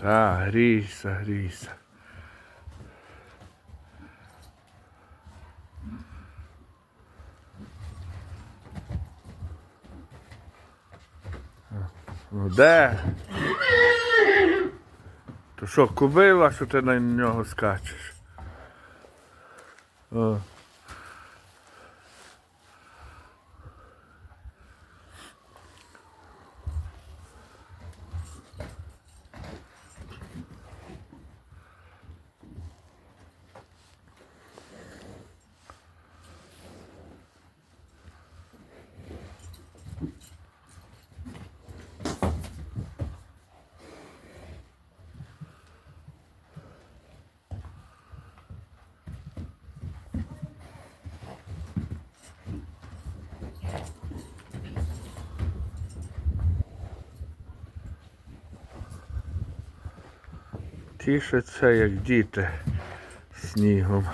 Та, грійся, грійся. Ну де? То що, кубила, що ти на нього скачеш? О. Тішаться, як діти снігом.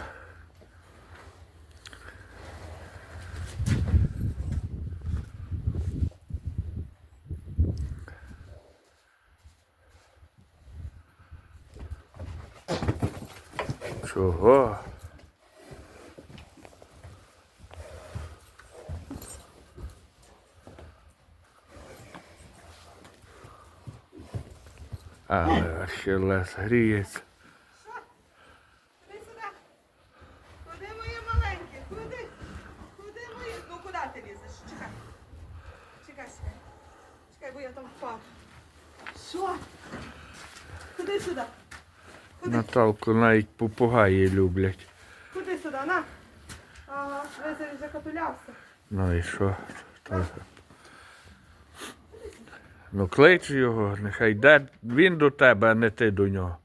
Чого? Але ще лес гріється. Куди сюди? Куди? Куди мої? Ну куди ти лізеш? Чекай. Чекай, чекай. Чекай, бо я там впав. Що? Куди сюди? Куди? Наталку навіть попугаї люблять. Куди сюди? На. Ага, весь закатулявся. Ну і що? Ну клич його, нехай йде він до тебе, а не ти до нього.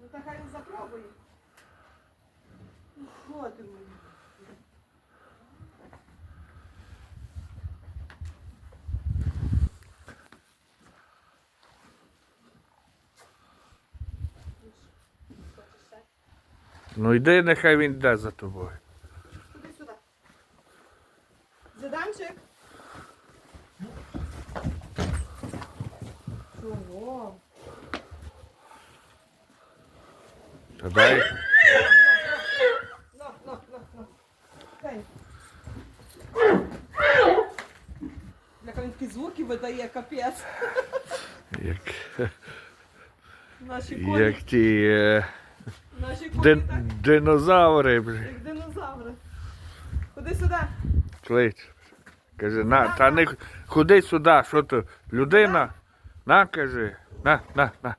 Ну та хай він запробує. Ну, мені? Ну йди, нехай він йде за тобою. Куди сюди? Заданчик. Чого? Та дай. На, на, на, на. Дай. Як він такі звуки видає, капець. Як, Наші коні, як ті е, наші коні дин, так, динозаври, блін. як динозаври. Ходи сюди. Клич. Каже, на, та не ходи сюди, що ти, людина? На, каже, на, на, на.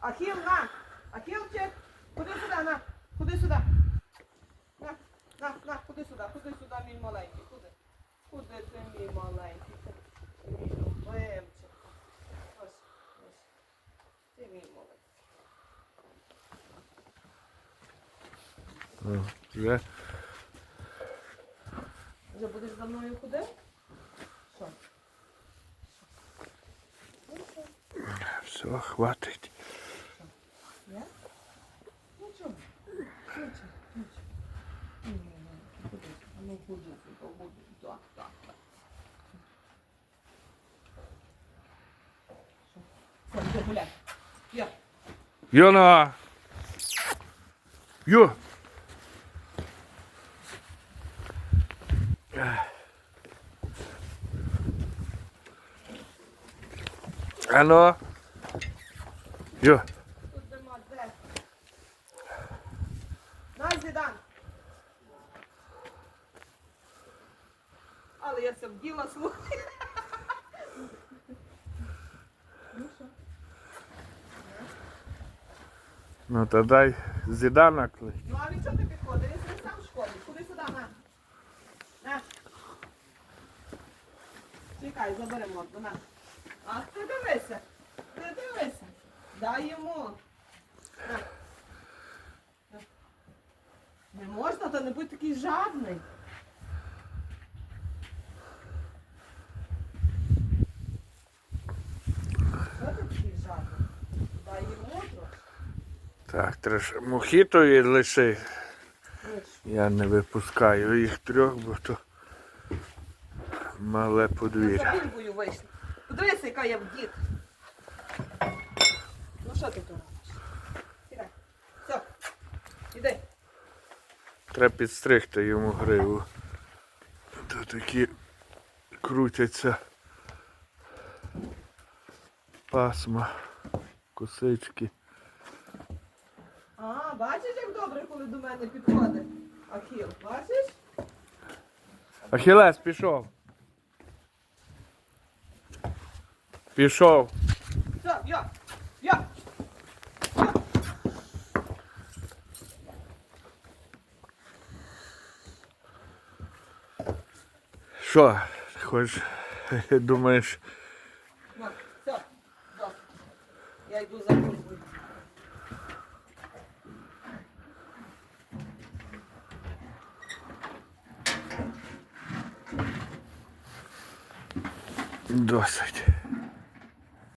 Ахіл, на. Ахілчик, ходи сюди, на. Ходи сюди. На, на, на, ходи сюди, ходи сюди, мій маленький, ходи. Куди ти, мій маленький? Ти мій любимчик. Ось, ось. Ти мій маленький. Ну, вже. Вже будеш за мною ходив? Що? Все, хватить. Я? Ну чого? Нічого, нічого. Ні, ні, ні, ходи. А Ну, ходи, ходи, ходи. Так, так, так. Що? Все, йди гуляй. Я. Йона! Йо! Алло? Йо! Тут нема де. На, Зідан. Але я все вділа, слухай. Ну що? Ну то дай Зідана клич. Ну а він чого ти підходить? Він сам в школі. Куди сюди, на. На. Чекай, забери морду, на. А ти дивися. Ти дивися. Дай. На. Не можна, то не будь такий жадний. Так, треш мохітові лиши. Я не випускаю їх трьох, бо то мале подвір'я. Подивися, яка я в дід. Що ти робиш? Сідай. Все. Іди. Треба підстригти йому гриву. То такі крутяться пасма, косички. А, бачиш, як добре, коли до мене підходить. Ахіл, бачиш? Ахілес пішов. Пішов. Все, я, я. Що, хочеш, думаєш, все. Я йду за службою. досить.